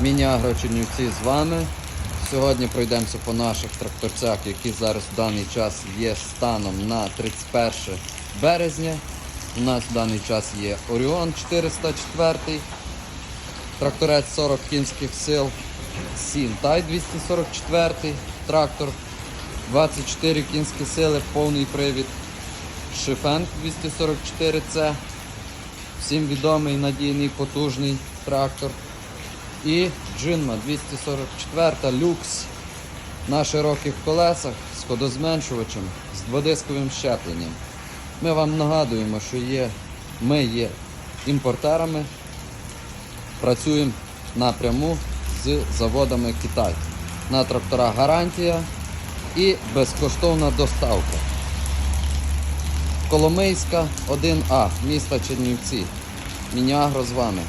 Міні-Агро Чернівці з вами. Сьогодні пройдемося по наших тракторцях, які зараз в даний час є станом на 31 березня. У нас в даний час є Оріон 404, тракторець 40 кінських сил, Сінтай 244, трактор 24 кінські сили, повний привід, Шифенк 244C, всім відомий надійний потужний трактор. І Джинма 244 люкс на широких колесах з ходозменшувачем, з дводисковим щепленням. Ми вам нагадуємо, що є, ми є імпортерами, працюємо напряму з заводами Китай. На трактора гарантія і безкоштовна доставка. Коломийська 1А, міста Чернівці. Мініагро з вами.